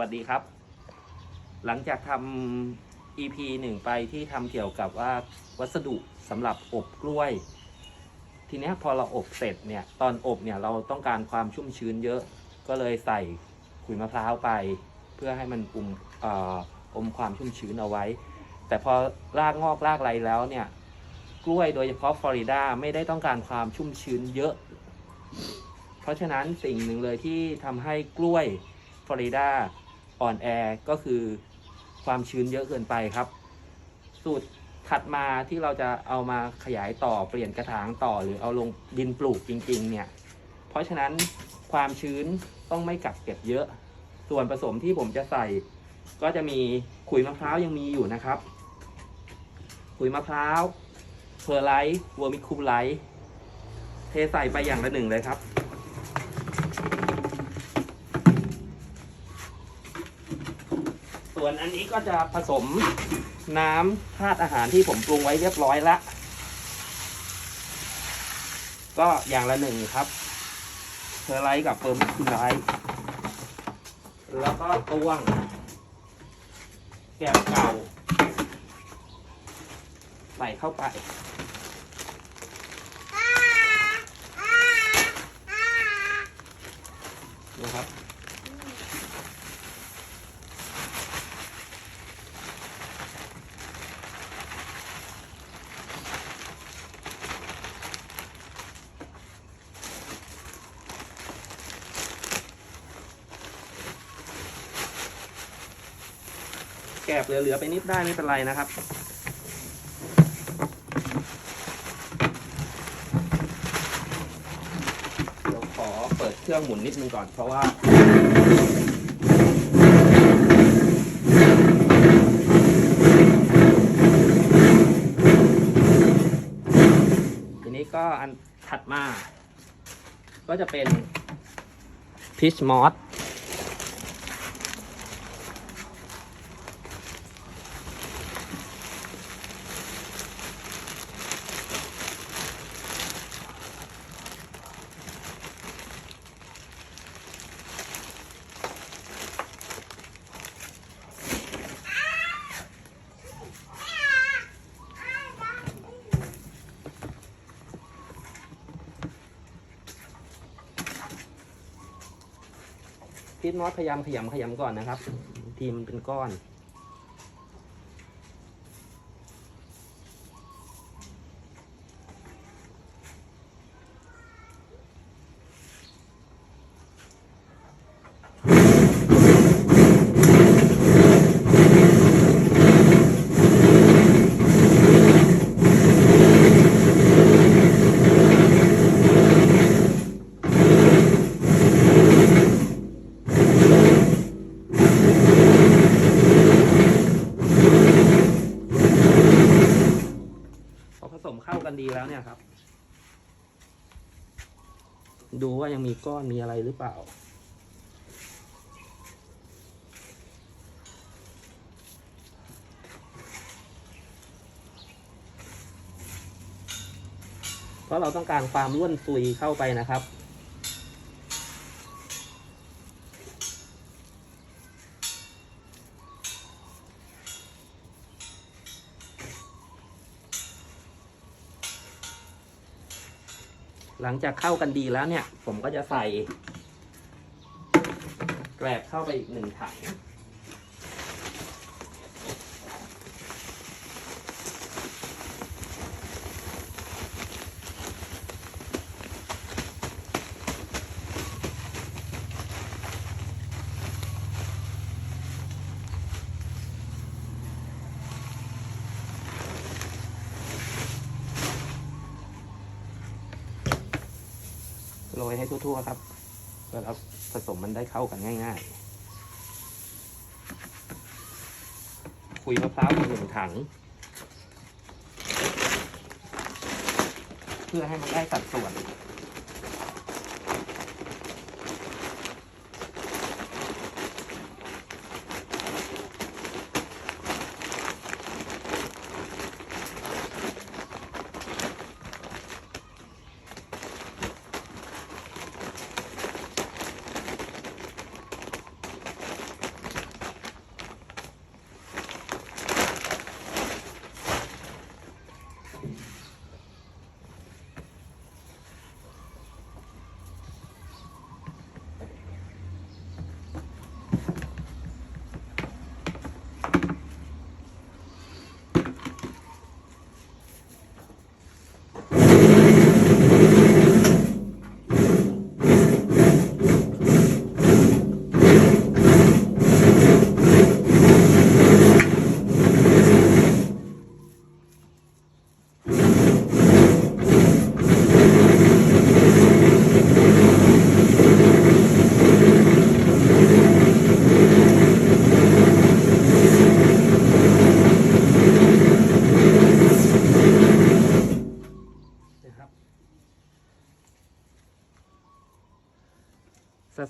วัสดีครับ หลังจากทำ EP หนึ่งไปที่ทำเกี่ยวกับว่าวัสดุสำหรับอบกล้วย ทีนี้พอเราอบเสร็จเนี่ยตอนอบเนี่ยเราต้องการความชุ่มชื้นเยอะ ก็เลยใส่ขุยมะพร้าวไป เพื่อให้มันอุมออมความชุ่มชื้นเอาไว้ แต่พอรากงอกรากไรแล้วเนี่ยกล้วยโดยเฉพาะฟลอริดาไม่ได้ต้องการความชุ่มชื้นเยอะ เพราะฉะนั้นสิ่งหนึ่งเลยที่ทำให้กล้วยฟลอริดา อ่อนแอก็คือความชื้นเยอะเกินไปครับ สูตรถัดมาที่เราจะเอามาขยายต่อเปลี่ยนกระถางต่อหรือเอาลงดินปลูกจริง ๆ เนี่ย เพราะฉะนั้นความชื้นต้องไม่กักเก็บเยอะ ส่วนผสมที่ผมจะใส่ ก็จะมีขุยมะพร้าวยังมีอยู่นะครับ ขุยมะพร้าวเพอร์ไลท์วอร์มิคูไลท์เทใส่ไปอย่างละหนึ่งเลยครับ ส่วนอันนี้ก็จะผสมน้ำธาตุอาหารที่ผมปรุงไว้เรียบร้อยละ ก็อย่างละหนึ่งครับเพอร์ไลท์กับเฟิร์มคูไลท์แล้วก็ตวง แก้วเก่า ใส่เข้าไปนะครับ กบเหลือๆไปนิดได้ไม่เป็นไรนะครับเดี๋ยวขอเปิดเครื่องหมุนนิดนึงก่อนเพราะว่าทีนี้ก็อันถัดมา ก็จะเป็นพิชมอส พีทมอตพยายามขยำขยำก่อนนะครับ ทีมนเป็นก้อน พอผสมเข้ากันดีแล้วเนี่ยครับ ดูว่ายังมีก้อนมีอะไรหรือเปล่า เพราะเราต้องการความร่วนซุยเข้าไปนะครับ หลังจากเข้ากันดีแล้วเนี่ย ผมก็จะใส่แกลบเข้าไปอีกหนึ่งถัง ยให้ทั่วๆครับเพื่อเราผสมมันได้เข้ากันง่ายๆ คุยมะพร้าวอีกหนึ่งถัง เพื่อให้มันได้สัดส่วน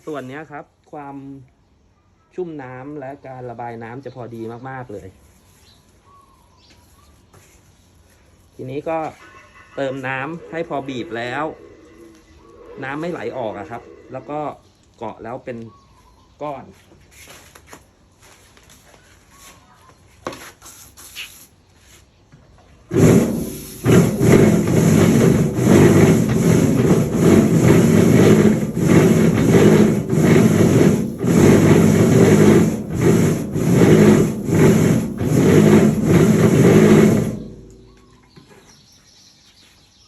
ส่วนนี้ครับ ความชุ่มน้ำและการระบายน้ำจะพอดีมาก ๆ เลย ทีนี้ก็เติมน้ำให้พอบีบแล้ว น้ำไม่ไหลออกอะครับ แล้วก็เกาะแล้วเป็นก้อน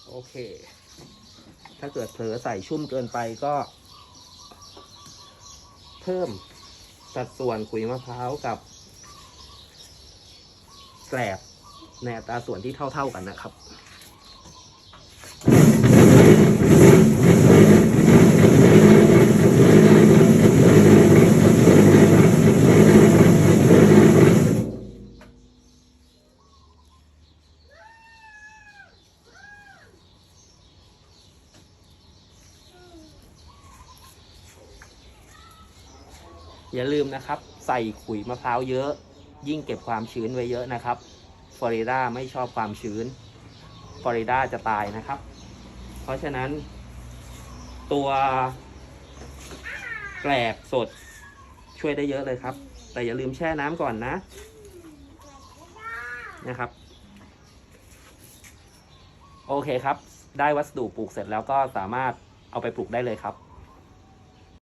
โอเค ถ้าเกิด เผลอใส่ชุ่มเกินไปก็ เพิ่มสัดส่วนขุยมะพร้าวกับแกลบในอัตราส่วนที่เท่า ๆกันนะครับ อย่าลืมนะครับ ใส่ขุยมะพร้าวเยอะ ยิ่งเก็บความชื้นไว้เยอะนะครับฟลอริดาไม่ชอบความชื้นฟลอริดาจะตายนะครับ เพราะฉะนั้น ตัวแกลบสดช่วยได้เยอะเลยครับ แต่อย่าลืมแช่น้ำก่อนนะ นะครับ โอเคครับ ได้วัสดุปลูกเสร็จแล้วก็สามารถเอาไปปลูกได้เลยครับ